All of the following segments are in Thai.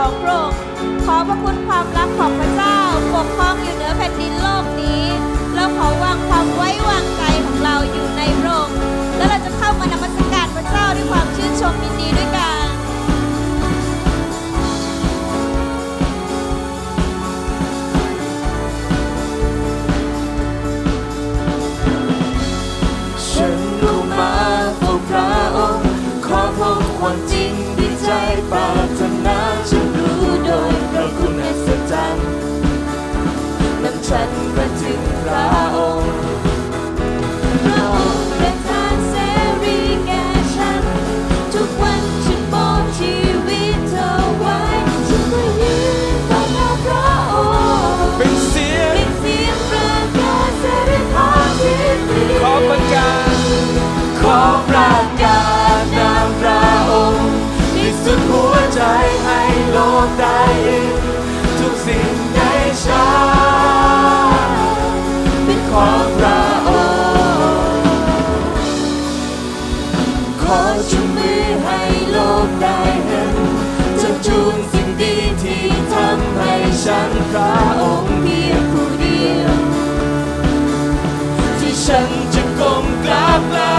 ของพระองค์ขอพระคุณความรักของพระเจ้า to God. องค์เพียงนเดียว ที่ฉันจะก้มบลา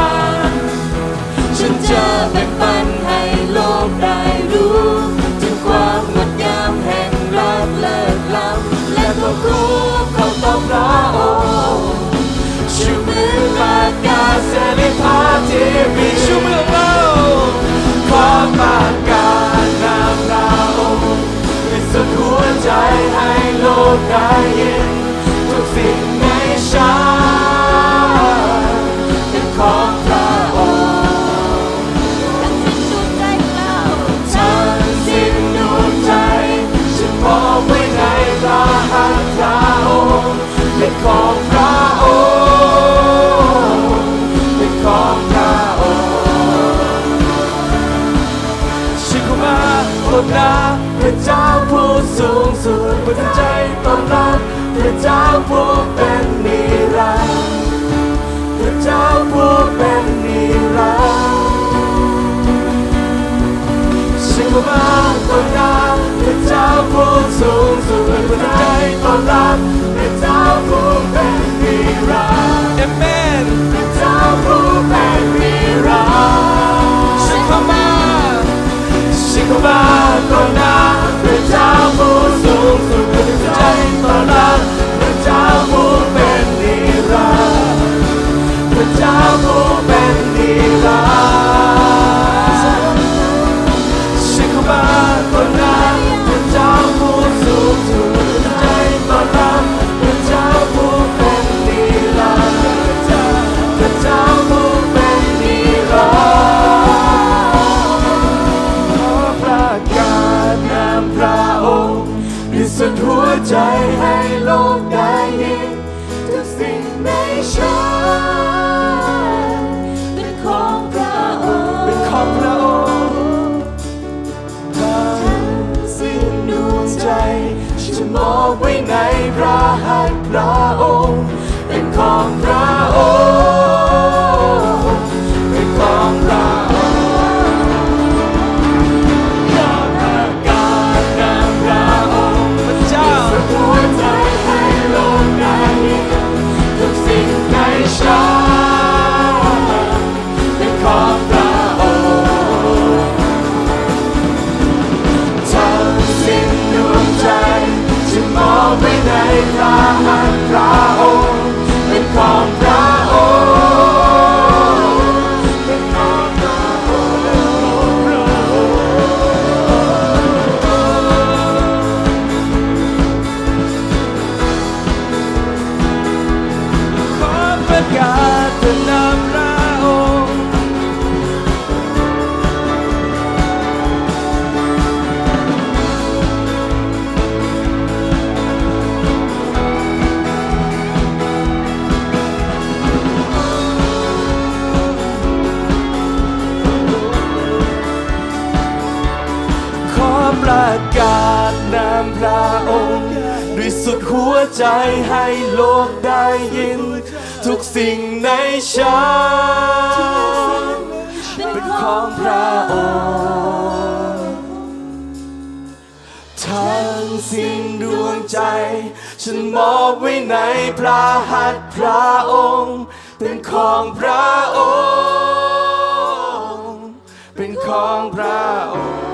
ฉันจะแบ่งปันให้โลกได้ นาพระเจ้าผู้สูงสุดบนใจต้อนรับพระเจ้าผู้เป็นนิรันดร์พระเจ้าผู้เป็นนิรันดร์ชิงมาต้อนรับพระเจ้าผู้สูงสุดบนใจต้อนรับพระเจ้าผู้เป็นนิรันดร์เอเมนพระเจ้าผู้เป็นนิรันดร์ชิงมาชิงมา Adonai. สุดหัวใจให้ ในพระากาศนามพระองค์ ด้วยสุดหัวใจให้โลกได้ยิน ทุกสิ่งในฉันเป็นของพระองค์ทั้งสิ้นดวงใจ ฉันมอบไว้ในพระหัตถ์พระองค์ เป็นของพระองค์ เป็นของพระองค์